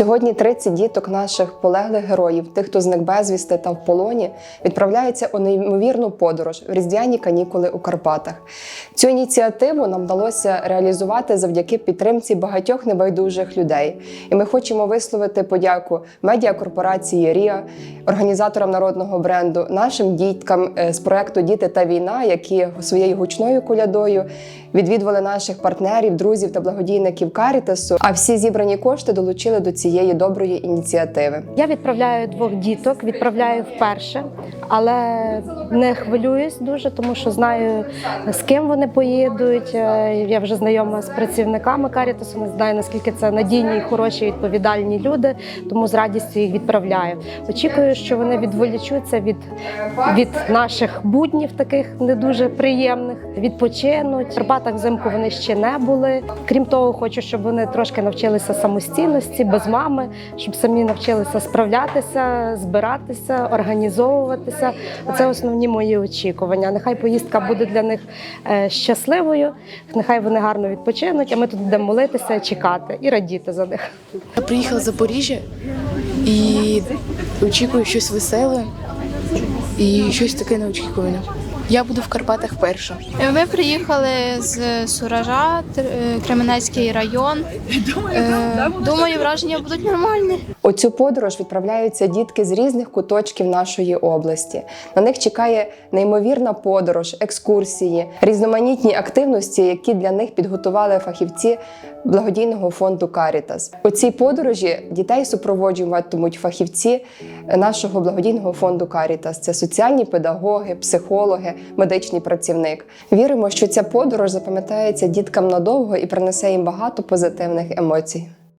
Сьогодні 30 діток наших полеглих героїв, тих, хто зник безвісти та в полоні, відправляються у неймовірну подорож в різдвяні канікули у Карпатах. Цю ініціативу нам вдалося реалізувати завдяки підтримці багатьох небайдужих людей. І ми хочемо висловити подяку медіакорпорації Ріа, організаторам народного бренду, нашим діткам е, з проекту Діти та війна, які своєю гучною колядою відвідували наших партнерів, друзів та благодійників Карітасу. А всі зібрані кошти долучили до цієї доброї ініціативи. Я відправляю двох діток, відправляю вперше, але не хвилююсь дуже, тому що знаю, з ким вони поїдуть. Е, Я вже знайома з працівниками Карітасу, знаю наскільки це надійні, хороші, відповідальні люди, тому з радістю їх відправляю. Очікую, що вони відволічуться від, від наших буднів, таких не дуже приємних, відпочинуть. В Карпатах взимку вони ще не були. Крім того, хочу, щоб вони трошки навчилися самостійності, без мами, щоб самі навчилися справлятися, збиратися, організовуватися. Це основні мої очікування. Нехай поїздка буде для них е, щасливою, нехай вони гарно відпочинуть, а ми тут будемо молитися, чекати і радіти за них. Я приїхала з Запоріжжя і очікую щось веселе і щось таке неочікуване. Я буду в Карпатах вперше. Ми приїхали з Суража, е, Кременецький район. Е, Думаю, враження будуть нормальні. У цю подорож відправляються дітки з різних куточків нашої області. На них чекає неймовірна подорож, екскурсії, різноманітні активності, які для них підготували фахівці благодійного фонду Карітас. У цій подорожі дітей супроводжуватимуть фахівці нашого благодійного фонду Карітас. Це соціальні педагоги, психологи, медичний працівник. Віримо, що ця подорож запам'ятається діткам надовго і принесе їм багато позитивних емоцій.